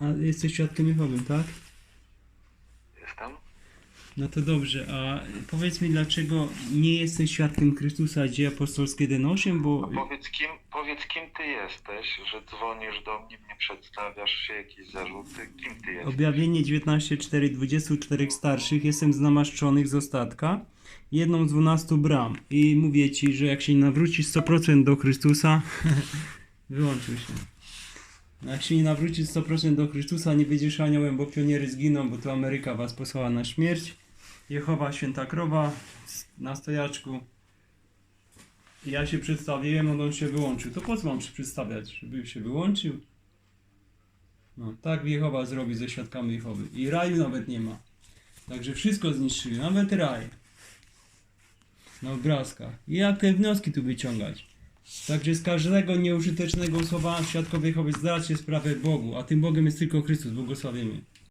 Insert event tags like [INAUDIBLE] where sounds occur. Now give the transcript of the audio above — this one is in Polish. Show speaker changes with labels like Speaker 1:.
Speaker 1: A jesteś świadkiem Jehowym, tak?
Speaker 2: Jestem.
Speaker 1: No to dobrze, a powiedz mi dlaczego nie jesteś świadkiem Chrystusa dzieje apostolskie D8, bo
Speaker 2: A powiedz kim, powiedz kim ty jesteś, że dzwonisz do mnie, mnie przedstawiasz się, jakieś zarzuty. Kim ty jesteś?
Speaker 1: objawienie 19.4 24 starszych jestem z namaszczonych z ostatka, jedną z 12 bram i mówię ci, że jak się nie nawrócisz 100% do Chrystusa, [LAUGHS] wyłączył się. No Jak się nie nawrócisz 100% do Chrystusa, nie będziesz aniołem, bo pioniery zginą, bo to Ameryka was posłała na śmierć. Jehowa, święta krowa na stojaczku. Ja się przedstawiłem, on, się wyłączył. To po co mam się przedstawiać? Żeby się wyłączył? No, tak Jehowa zrobi ze świadkami Jehowy. I raju nawet nie ma. Także wszystko zniszczyli, nawet raj. Na obrazkach. I jak te wnioski tu wyciągać? Także z każdego nieużytecznego słowa świadkowie Jehowy zdajcie sprawę Bogu, a tym Bogiem jest tylko Chrystus, błogosławiemy.